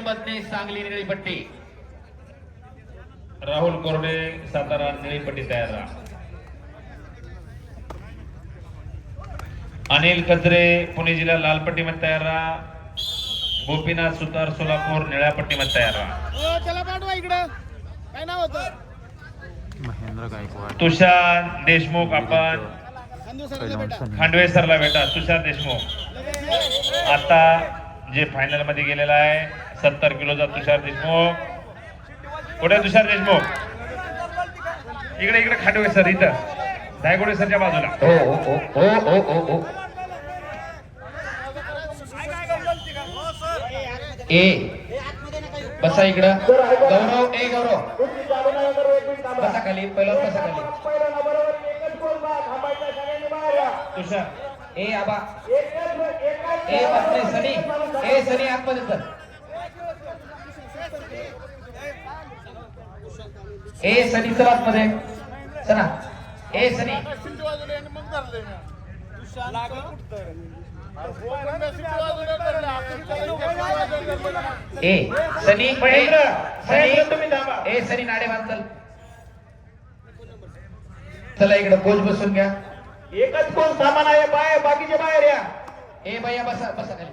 मधने सांगली निळी पट्टी. राहुल कोरडे सातारा निळीपट्टी तयार राहा. अनिल कचरे पुणे जिल्हा लालपट्टी मध्ये तयार राहा. गोपीनाथ सुतार सोलापूर निळ्या पट्टीमध्ये तयार राहा. इकडं. काय नाव होतं? महेंद्र गायकवाड. तुषार देशमुख आपण. खांडवे सरला भेटा. तुषार देशमुख. आता जे फायनलमध्ये गेलेला आहे सत्तर किलोचा तुषार देशमुख. कुठे तुषार देशमुख? इकडे इकडे खाटवे सर इथं. धायगोडे सरच्या बाजूला. हो, हो हो हो हो हो हो ए बसा इकडं. गौरव ए गौरव. बसा खाली पहिला बसा खाली. तुषार ए आबा. ए बसले सनी. ए सनी आतमध्ये सर ए सनी चल आतमध्ये. चला. ए सनी. ए सनी महेंद्र, महेंद्र तुम्ही. सनी ए सनी नाडे बांध चल चला इकडे कोच बसून घ्या. एकच कोण सामान आहे बाय बाकीचे बाहेर या. ए भैया बसा बसा खाली.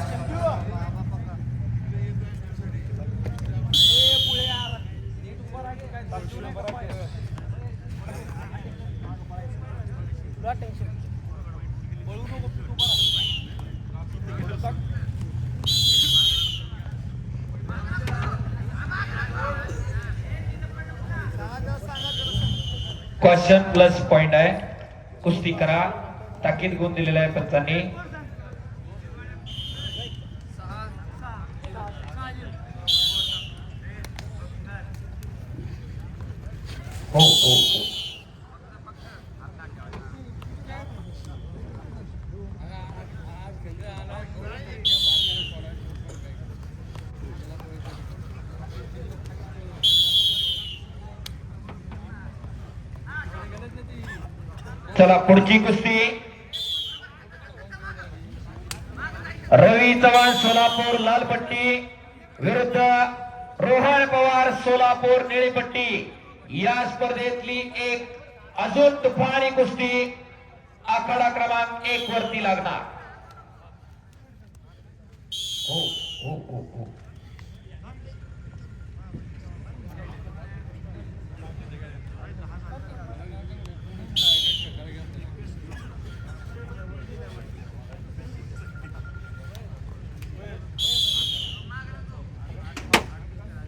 क्वेश्चन प्लस पॉइंट आहे. कुस्ती करा. ताकीद गुण दिलेला आहे पंचांनी. हो हो हो चला पुढची कुस्ती. रवी चव्हाण सोलापूर लाल पट्टी विरुद्ध रोहन पवार सोलापूर निळी पट्टी. या स्पर्धेतली एक अजून तुफानी कुस्ती आखाडा क्रमांक एक वरती लागणार. हो हो हो हो.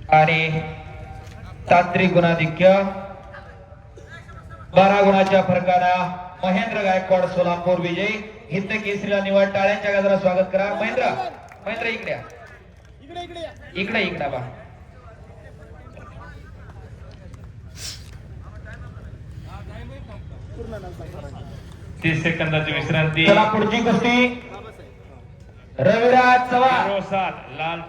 आणि तांत्रिक गुणाधिक्य बारा गुणाच्या फरकानं महेंद्र गायकवाड सोलापूर विजयी. हिंद केसरीला निवड टाळ्यांच्या गजरा स्वागत करा. महेंद्र महेंद्र इकडे. इकडे इकडे बा. तीस सेकंदाची विश्रांती. पुढची कुस्ती. रविराज चव्हाण. लाल